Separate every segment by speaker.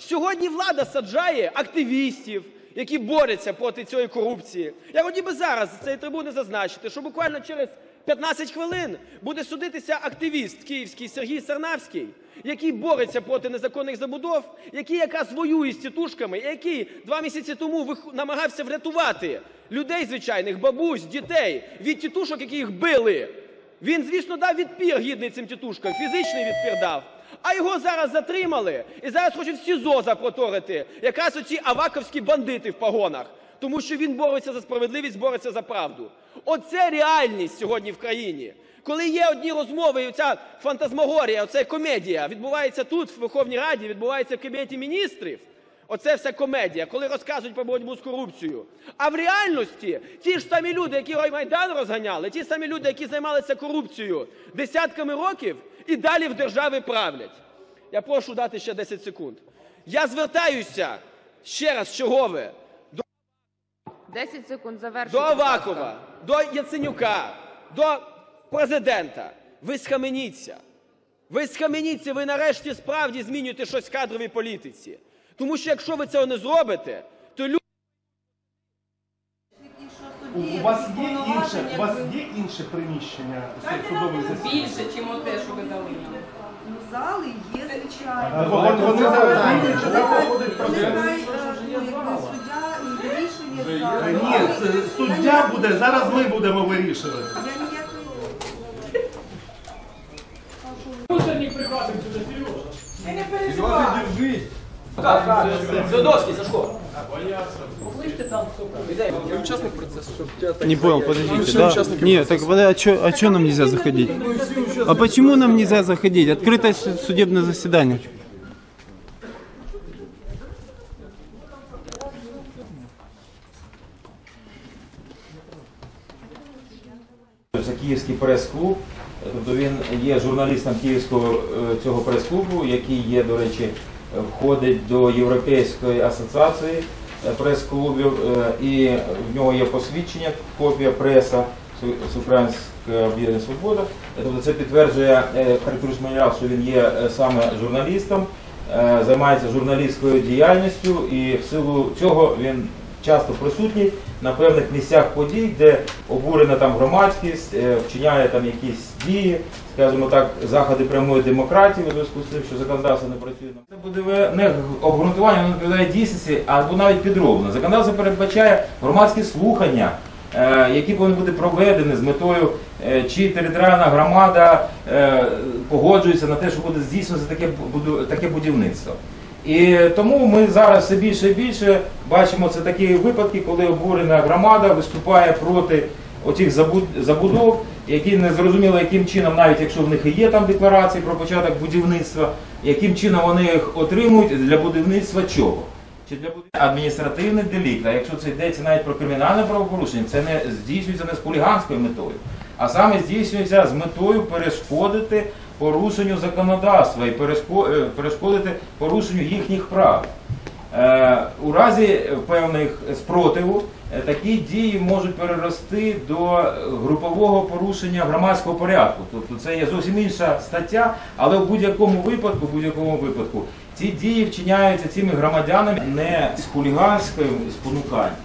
Speaker 1: Сьогодні влада саджає активістів, які борються проти цієї корупції. Я хотів би зараз з цієї трибуни зазначити, що буквально через 15 хвилин буде судитися активіст київський Сергій Сарнавський, який бореться проти незаконних забудов, який якраз воює з тітушками, який два місяці тому намагався врятувати людей звичайних, бабусь, дітей від тітушок, які їх били. Він, звісно, дав відпір гідний цим тітушкам, фізичний відпір дав. А його зараз затримали і зараз хочуть в СІЗО запроторити якраз оці аваковські бандити в погонах. Тому що він бореться за справедливість, бореться за правду. Оце реальність сьогодні в країні. Коли є одні розмови, і оця фантазмагорія, оця комедія відбувається тут, в Верховній Раді, відбувається в Кабінеті міністрів. Оце все комедія, коли розказують про боротьбу з корупцією. А в реальності ті ж самі люди, які Майдан розганяли, ті самі люди, які займалися корупцією десятками років, і далі в державі правлять. Я прошу дати ще 10 секунд. Я звертаюся ще раз, чергове,
Speaker 2: 10 секунд завершуйте.
Speaker 1: до. Авакова, до Яценюка, до президента. Ви схаменіться. Ви схаменіться, ви нарешті справді змінюєте щось в кадровій політиці. Тому що якщо ви цього не зробите, то люди.
Speaker 3: У вас є інше, у вас є інше приміщення судових засідань?
Speaker 4: Більше, ніж те, що ви дали нам.
Speaker 5: Ну, зали є, звичайно.
Speaker 3: Вони вони зараз
Speaker 5: Вони
Speaker 3: змінюють,
Speaker 5: знають,
Speaker 3: проходить процес.
Speaker 5: е, ну, суддя і вирішує зали.
Speaker 3: Ні, це суддя буде, зараз ми будемо вирішувати.
Speaker 5: Я ніякої...
Speaker 1: Зв'язовський, Сашко.
Speaker 6: Не понял, подождите, да? Нет, так подо- а чё, а чё нам нельзя заходить? А почему нам нельзя заходить? Открытое су- судебное заседание.
Speaker 7: Це Київський прес-клуб. Тобто він є журналістом Київського е, цього прес-клубу, який є, до речі, е, входить до Європейської асоціації е, прес-клубів, е, і в нього є посвідчення, копія преса з Української об'єднання Свобода. Тобто це підтверджує е, характеристичний що він є саме журналістом, займається журналістською діяльністю і в силу цього він часто присутній на певних місцях подій, де обурена там громадськість, е, вчиняє там якісь дії, скажімо так, заходи прямої демократії у зв'язку з тим, що законодавство не працює. Це буде не обґрунтування, не відповідає дійсності, або навіть підроблено. Законодавство передбачає громадські слухання. е, Які повинні бути проведені з метою, е, чи територіальна громада погоджується на те, що буде здійснюватися таке таке будівництво. І тому ми зараз все більше і більше бачимо це такі випадки, коли обурена громада виступає проти оцих забудов, які не зрозуміло, яким чином, навіть якщо в них і є там декларації про початок будівництва, яким чином вони їх отримують для будівництва чого? Чи для будівництва адміністративний делікт, а якщо це йдеться навіть про кримінальне правопорушення, це не здійснюється не з хуліганською метою, а саме здійснюється з метою перешкодити порушенню законодавства і е, перешкодити порушенню їхніх прав. Е, У разі певних спротиву е, такі дії можуть перерости до групового порушення громадського порядку. Тобто це є зовсім інша стаття, але в будь-якому випадку, в будь-якому випадку ці дії вчиняються цими громадянами не з хуліганським спонуканням,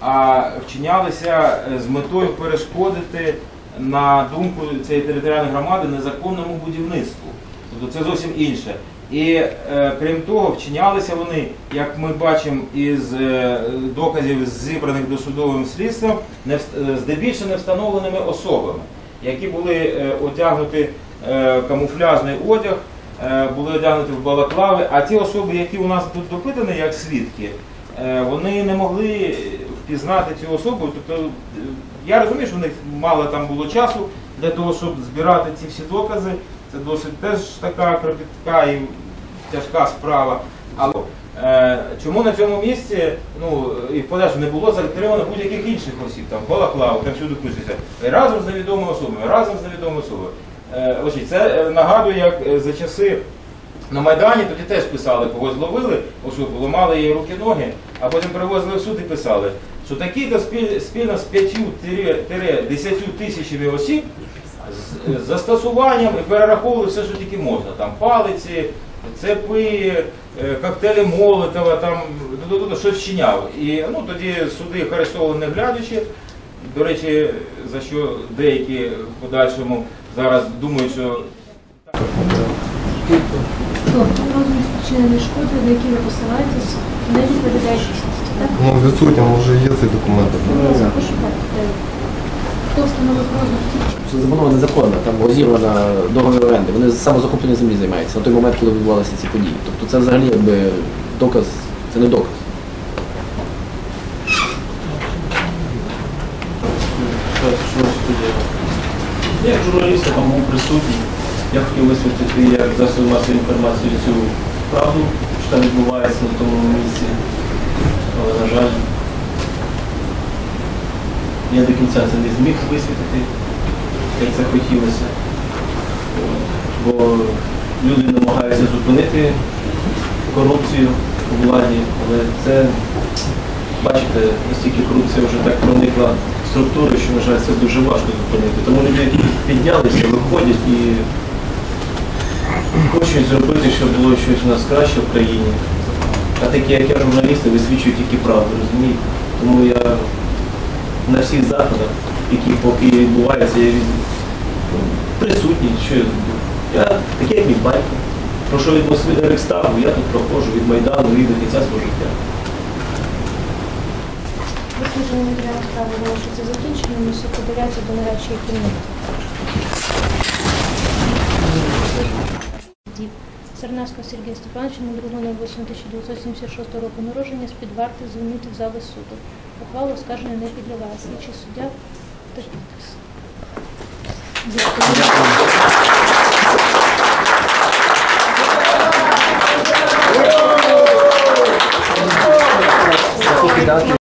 Speaker 7: а вчинялися з метою перешкодити на думку цієї територіальної громади незаконному будівництву. Тобто це зовсім інше. І е, крім того, вчинялися вони, як ми бачимо із е, доказів зібраних досудовим слідством, не е, здебільшого не встановленими особами, які були е, одягнуті е, камуфляжний одяг, е, були одягнуті в балаклави, а ті особи, які у нас тут допитані як свідки, е, вони не могли впізнати цю особу. Тобто, е, я розумію, що в них мало там було часу для того, щоб збирати ці всі докази. Це досить теж така кропітка і тяжка справа. Але е, чому на цьому місці, ну і в подальшому не було затримано будь-яких інших осіб, там Балаклав, там всюди пишеться, разом з невідомими особами, разом з невідомими особами. Е, це е, нагадує, як за часи на Майдані тоді теж писали, когось зловили, особу, ламали її руки-ноги, а потім привозили в суд і писали, що такі-то спільно з 5-10 тисячами осіб з- застосуванням і перераховували все, що тільки можна. Там палиці, цепи, е, коктейлі Молотова, там щось вчиняв. І ну, тоді суди їх арестовували не глядячи. До речі, за що деякі в подальшому зараз думають, що
Speaker 8: Спричиненої шкоди, на які ви посилаєтесь, не відповідає дійсності. Так?
Speaker 9: Ну, відсутньо, вже є цей документ.
Speaker 8: Будь пошукайте. Хто встановив розмір
Speaker 10: забудова незаконна, там розірвана договір оренди. Вони самозахопленням землі займаються на той момент, коли відбувалися ці події. Тобто це взагалі якби доказ, це не доказ.
Speaker 11: Як журналіст я там був присутній. Я хотів висвітлити як засоби масової інформації цю правду, що там відбувається на тому місці. Але, на жаль, я до кінця це не зміг висвітлити, як це хотілося. Бо люди намагаються зупинити корупцію у владі, але це, бачите, настільки корупція вже так проникла в структури, що, на жаль, це дуже важко зупинити. Тому люди, піднялися, виходять і хочуть зробити, щоб було щось у нас краще в країні. А такі, як я, журналісти, висвічують тільки правду, розумієте? Тому я на всіх заходах, які поки відбуваються, я присутній. Що я зроблю? Я такий, як мій батько. Пройшов від Москви до я тут проходжу від Майдану і до кінця свого життя.
Speaker 8: Дослідження матеріалу справи залишиться закінченим, і суд подається до нарадчої кімнати. Діб. Сарнавського Сергія Степановича на 2.08.1976 року народження з-під варти звільнити в зали суду. Ухвалу оскарження не підлягає. Слідчий суддя. Дякую.